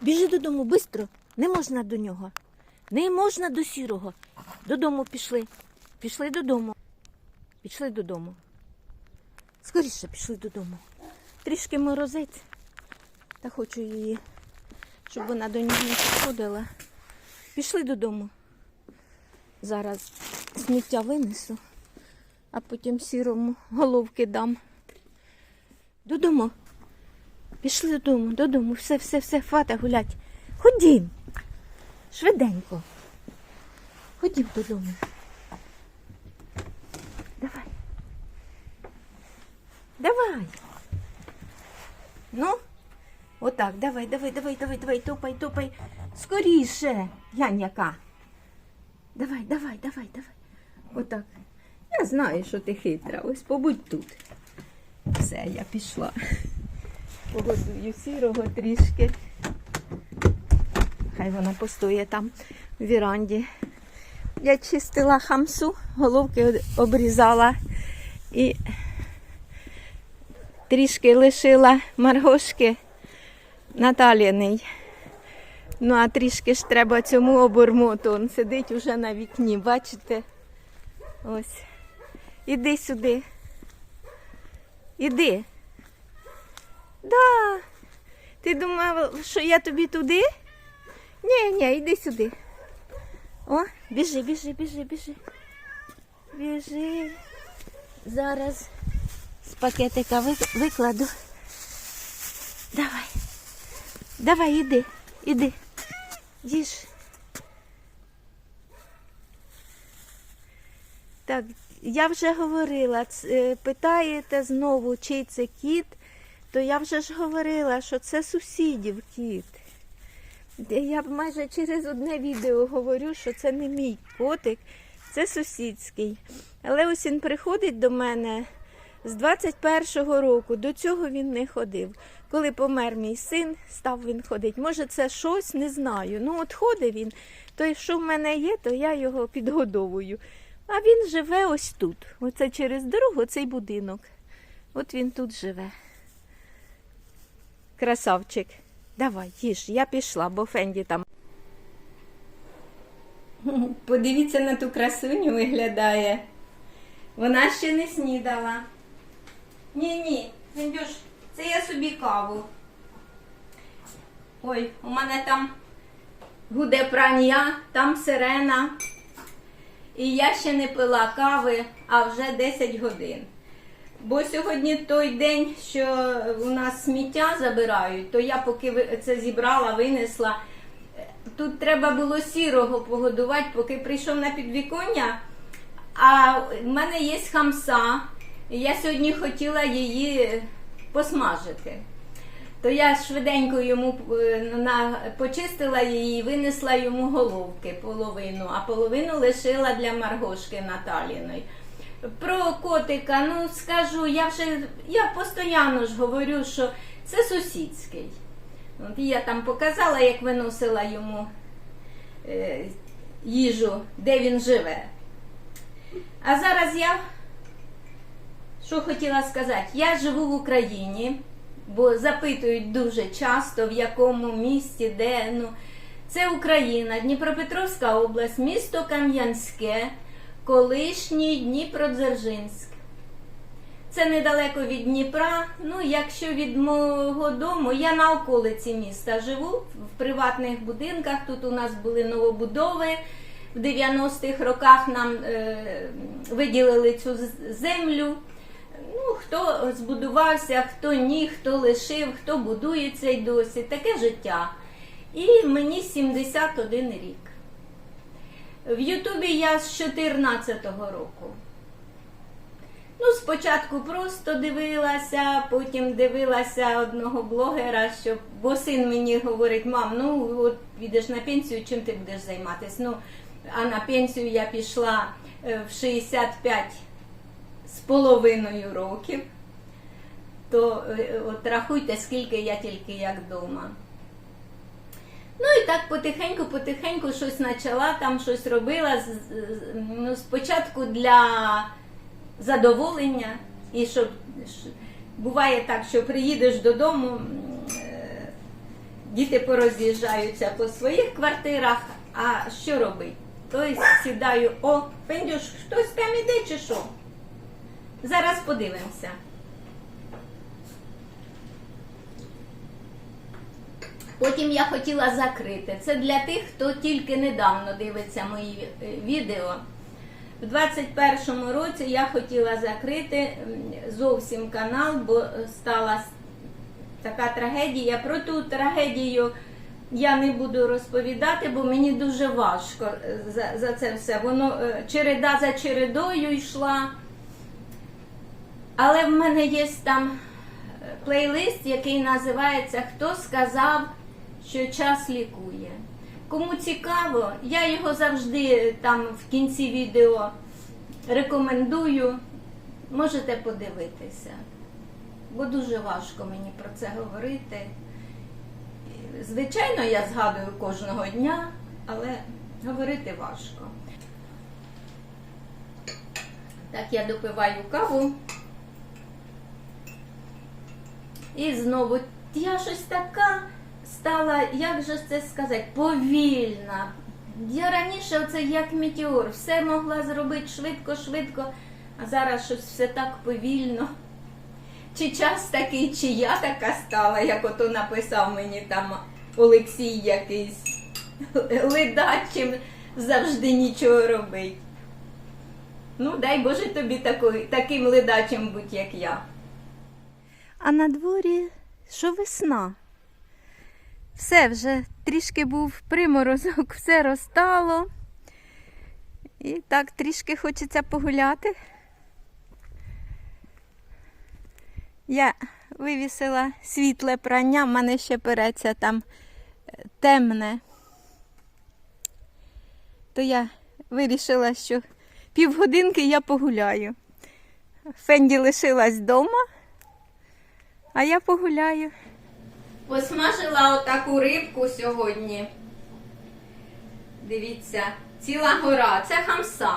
Біжи додому, бистро. Не можна до нього. Не можна до сірого. Додому пішли. Пішли додому. Пішли додому. Скоріше пішли додому. Трішки морозить. Та хочу її, щоб вона до нього не підходила. Пішли додому. Зараз сміття винесу, а потім сірому головки дам. Додому. Пішли додому, додому, все, все, все, хвата гулять. Ходім. Швиденько. Ходім додому. Давай. Давай. Ну, отак, давай, давай, давай, давай, давай, топай, топай. Скоріше, Яняка. Давай, давай, давай, давай. Отак. Я знаю, що ти хитра. Ось побудь тут. Все, я пішла. Погодую сірого трішки. Хай вона постоє там в віранді. Я чистила хамсу, головки обрізала і трішки лишила маргошки Наталіний. Ну, а трішки ж треба цьому обормоту. Он сидить уже на вікні, бачите? Ось. Іди сюди. Іди. Да. Ти думав, що я тобі туди? Ні, ні, йди сюди. О, біжи, біжи, біжи, біжи. Біжи. Зараз з пакетика викладу. Давай. Давай, іди, іди. Їж. Так, я вже говорила, е, питаєте знову, чий це кіт, то я вже ж говорила, що це сусідів кіт. Я майже через одне відео говорю, що це не мій котик, це сусідський. Але ось він приходить до мене з 21-го року. До цього він не ходив. Коли помер мій син, став він ходити. Може, це щось, не знаю. Ну, от ходить він, то що в мене є, то я його підгодовую. А він живе ось тут. Оце через дорогу, цей будинок. От він тут живе. Красавчик. Давай, їж, я пішла, бо Фенді там. Подивіться на ту красуню виглядає. Вона ще не снідала. Ні, ні, Фендюш, це я собі каву. Ой, у мене там гуде прання, там сирена. І я ще не пила кави, а вже 10 годин. Бо сьогодні той день, що у нас сміття забирають, то я поки це зібрала, винесла. Тут треба було сірого погодувати, поки прийшов на підвіконня. А в мене є хамса. і Я сьогодні хотіла її посмажити. То я швиденько йому е, почистила її винесла йому головки половину, а половину лишила для Маргошки Наталіної. Про котика, ну скажу, я вже я постійно ж говорю, що це сусідський. От я там показала, як виносила йому е, їжу, де він живе. А зараз я що хотіла сказати? Я живу в Україні, бо запитують дуже часто, в якому місті, де. Ну, це Україна, Дніпропетровська область, місто Кам'янське, колишній Дніпродзержинськ. Це недалеко від Дніпра. Ну, якщо від мого дому, я на околиці міста живу в приватних будинках. Тут у нас були новобудови. В 90-х роках нам е, виділили цю землю. Ну, хто збудувався, хто ні, хто лишив, хто будується й досі. Таке життя. І мені 71 рік. В Ютубі я з 14-го року. Ну, спочатку просто дивилася, потім дивилася одного блогера, що бо син мені говорить, мам, ну от підеш на пенсію, чим ти будеш займатися? Ну, а на пенсію я пішла е, в 65 з половиною років. То е, от рахуйте, скільки я тільки як вдома. Ну і так потихеньку, потихеньку щось почала, там щось робила. Ну, спочатку для задоволення. І щоб буває так, що приїдеш додому, е, діти пороз'їжджаються по своїх квартирах. А що робить? Тобто сідаю, о, Фендюш, хтось там іде чи що? Зараз подивимося. Потім я хотіла закрити. Це для тих, хто тільки недавно дивиться мої е, відео. У 21-му році я хотіла закрити зовсім канал, бо сталася така трагедія. Про ту трагедію я не буду розповідати, бо мені дуже важко е, за, за це все. Воно е, череда за чередою йшла. Але в мене є там плейлист, який називається Хто сказав, що час лікує. Кому цікаво, я його завжди там в кінці відео рекомендую. Можете подивитися, бо дуже важко мені про це говорити. Звичайно, я згадую кожного дня, але говорити важко. Так, я допиваю каву. І знову я щось така стала, як же це сказати, повільна. Я раніше оце як метеор, все могла зробити швидко-швидко, а зараз щось все так повільно. Чи час такий, чи я така стала, як ото написав мені там Олексій якийсь ледачим завжди нічого робить. Ну, дай Боже тобі такий, таким ледачим будь, як я. А на дворі що весна? Все вже трішки був приморозок, все розтало. І так трішки хочеться погуляти. Я вивісила світле прання, в мене ще переться там е, темне. То я вирішила, що півгодинки я погуляю. Фенді лишилась вдома, а я погуляю. Посмажила отаку рибку сьогодні. Дивіться, ціла гора. Це хамса.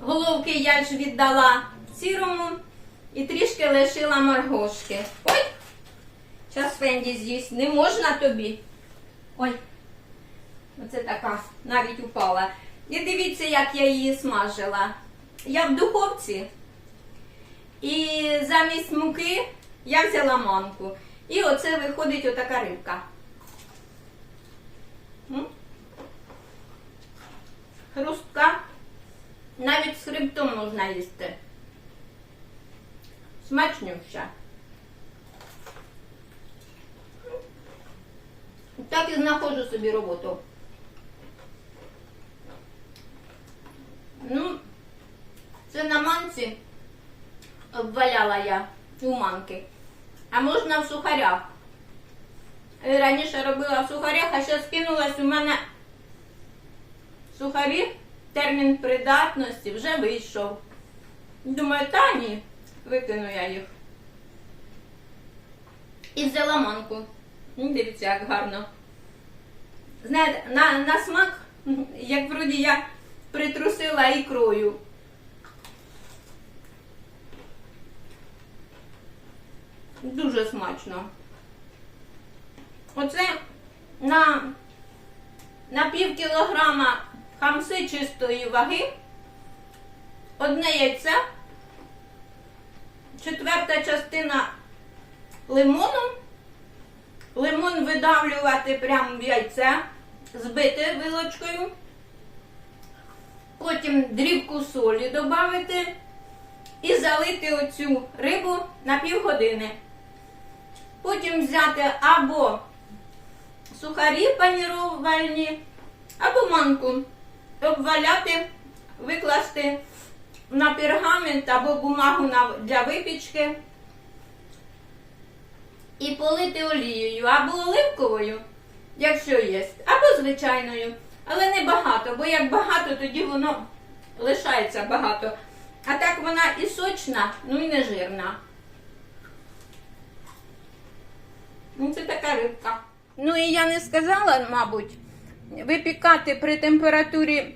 Головки я ж віддала сірому і трішки лишила моргошки. Ой! Час Фенді з'їсть. Не можна тобі. Ой. Оце така, навіть упала. І дивіться, як я її смажила. Я в духовці. І замість муки я взяла манку. І оце виходить отака рибка. Хрустка. Навіть з хребтом можна їсти. Смачнюща. Так і знаходжу собі роботу. Ну, це на манці обваляла я у манки. А можна в сухарях. Е, Раніше робила в сухарях, а зараз скинулась у мене сухарі, термін придатності вже вийшов. Думаю, та ні, викину я їх. І взяла манку. Ну, Дивіться, як гарно. Знаєте, на, на смак, як вроді я притрусила ікрою. Дуже смачно. Оце на, на пів кілограма хамси чистої ваги, одне яйце, четверта частина лимону. Лимон видавлювати прямо в яйце, збити вилочкою. Потім дрібку солі додати і залити оцю рибу на півгодини. Потім взяти або сухарі панірувальні, або манку, обваляти, викласти на пергамент або бумагу для випічки і полити олією або оливковою, якщо є, або звичайною. Але не багато, бо як багато, тоді воно лишається багато. А так вона і сочна, ну і не жирна. Ну, це така рибка. Ну і я не сказала, мабуть, випікати при температурі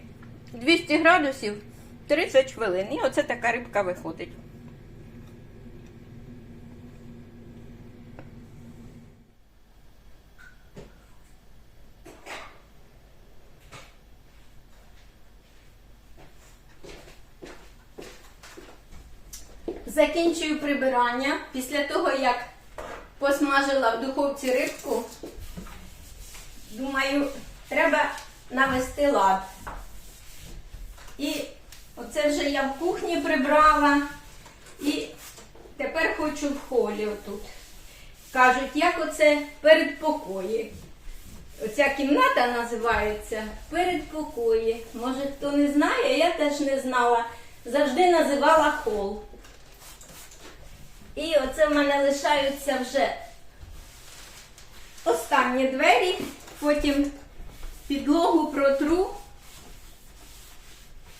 200 градусів 30 хвилин. І оце така рибка виходить. Закінчую прибирання після того, як посмажила в духовці рибку. Думаю, треба навести лад. І оце вже я в кухні прибрала. І тепер хочу в холі отут. Кажуть, як оце передпокої. Оця кімната називається передпокої. Може, хто не знає, я теж не знала. Завжди називала хол. І оце в мене лишаються вже останні двері, потім підлогу протру.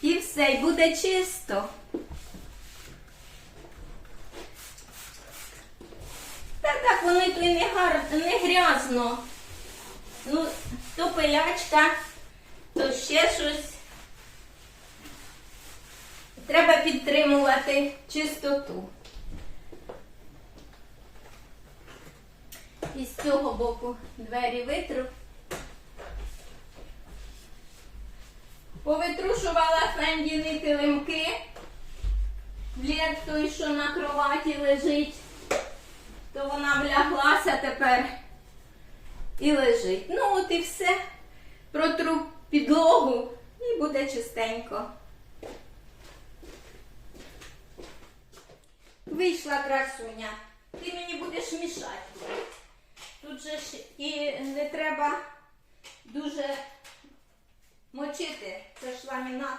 І все, і буде чисто. Та так воно й не, гар... не грязно. Ну, то пилячка, то ще щось. Треба підтримувати чистоту. З цього боку двері витру. Повитрушувала фендіни килимки. Влєт той, що на кроваті лежить, то вона вляглася тепер і лежить. Ну, от і все. Протру підлогу і буде чистенько. Вийшла красуня. Ти мені будеш мішати. Тут же ж і не треба дуже мочити. Це ж ламінат.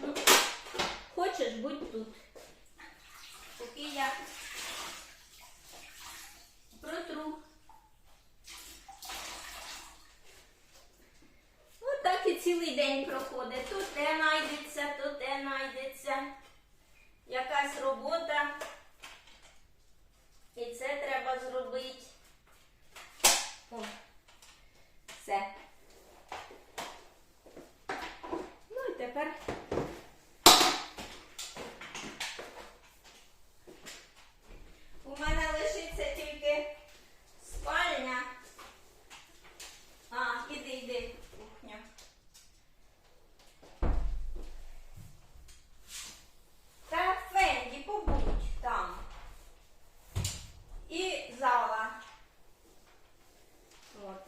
Ну, Хочеш, будь тут. Поки я протру. Отак і цілий день проходить. То те знайдеться, то те знайдеться. Якась робота. І це треба зробити. О, все. Ну і тепер. У мене лишиться тільки спальня. А, іди, іди, кухня. Та Фенді, побудь там. І зала. От.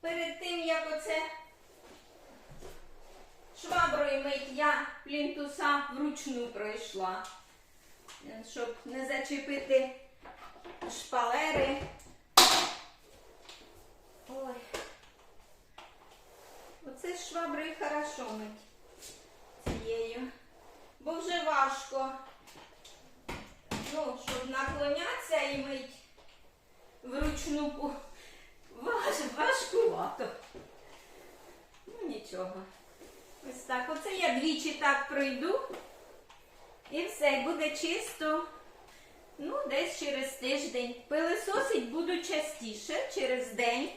Перед тим, як оце шваброю мить, я плінтуса вручну пройшла, щоб не зачепити шпалери. Ой. Оце з шваброю хорошо мить цією. Бо вже важко. Ну, щоб наклонятися і мить вручну важ, важкувато. Ну нічого. Ось так. Оце я двічі так пройду. І все, буде чисто. Ну, десь через тиждень. Пилисосить буду частіше, через день.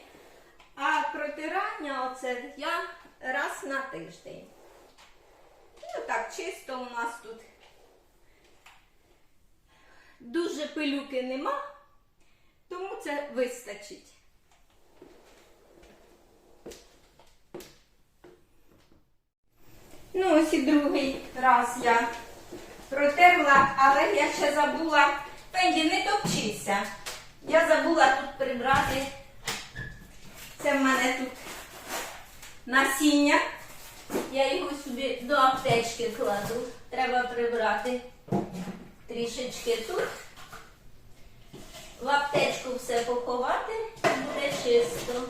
А протирання оце я раз на тиждень. Ну так, чисто у нас тут. Дуже пилюки нема, тому це вистачить. Ну, ось і другий раз я протерла, але я ще забула. Пенді, не топчися. Я забула тут прибрати. Це в мене тут насіння. Я його собі до аптечки кладу. Треба прибрати трішечки тут. В аптечку все поховати, буде чисто.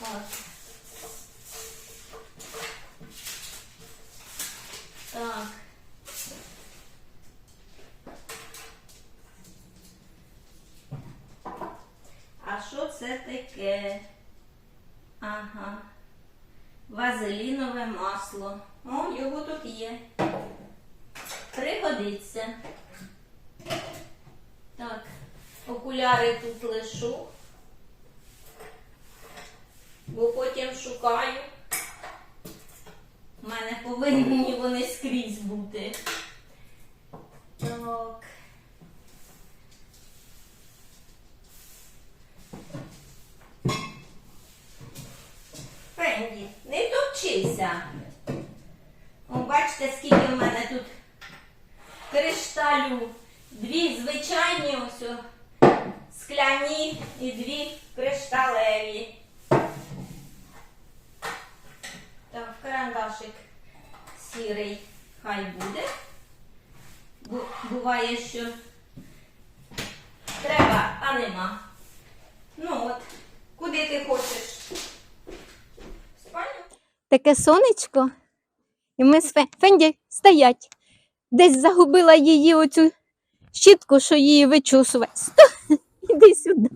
От. Так. А що це таке? Ага. Вазелінове масло. О, його тут є. Пригодиться. Так, окуляри тут лишу, бо потім шукаю. У мене повинні вони скрізь бути. Так. Топчися. О, бачите, скільки беру дві звичайні ось скляні і дві кришталеві. Так, карандашик сірий хай буде. Бу- Буває, що треба, а нема. Ну от, куди ти хочеш? Таке сонечко. І ми з Фе- Фенді стоять. Десь загубила її оцю щітку, що її вичусувати. Сто... Іди сюди.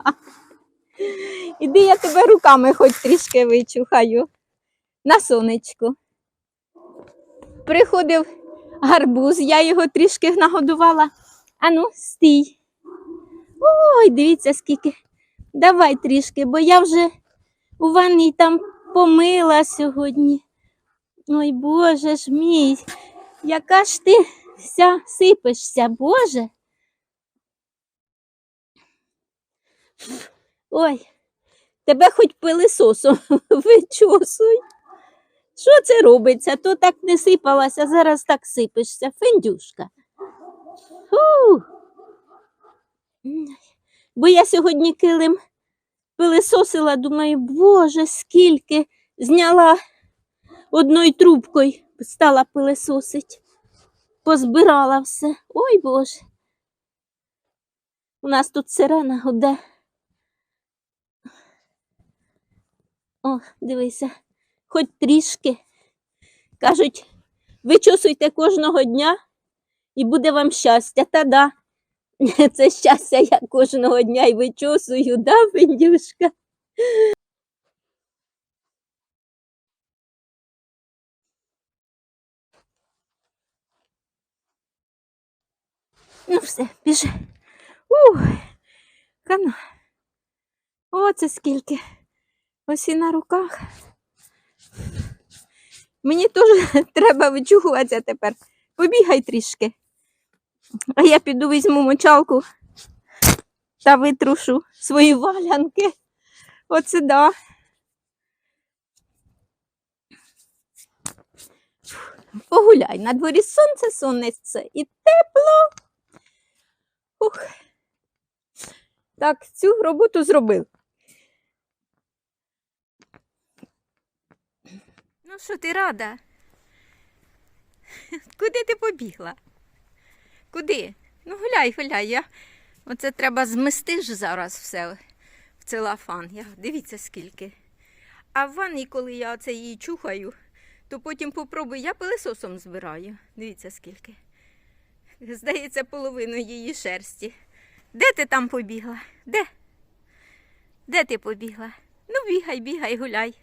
Іди, я тебе руками хоч трішки вичухаю. На сонечку. Приходив гарбуз, я його трішки нагодувала. Ану, стій. Ой, дивіться, скільки. Давай трішки, бо я вже у ванній там помила сьогодні. Ой, Боже ж мій, яка ж ти вся сипешся, Боже. Ой, тебе хоч пилисосом вичосуй. Що це робиться? То так не сипалася, зараз так сипешся, фендюшка. Фу. Бо я сьогодні килим пилисосила, думаю, боже, скільки зняла одною трубкою, стала пилисосить, позбирала все. Ой боже. У нас тут сирена гуде. О, дивися, хоч трішки. Кажуть, вичосуйте кожного дня і буде вам щастя. Та да. Це щастя я кожного дня і вичосую, да, Фендюшка? Ну все, біжи. Ух, кано. Оце скільки. Ось і на руках. Мені теж треба вичухуватися тепер. Побігай трішки. А я піду візьму мочалку та витрушу свої валянки. Оце да. Погуляй, на дворі сонце, сонечце і тепло. Ух. Так, цю роботу зробив. Ну що ти рада? Куди ти побігла? Куди? Ну гуляй, гуляй. Я... Оце треба змести ж зараз все в целофан. Я... Дивіться скільки. А в ванні, коли я оце її чухаю, то потім попробую, я пилисосом збираю. Дивіться скільки. Здається, половину її шерсті. Де ти там побігла? Де? Де ти побігла? Ну, бігай, бігай, гуляй.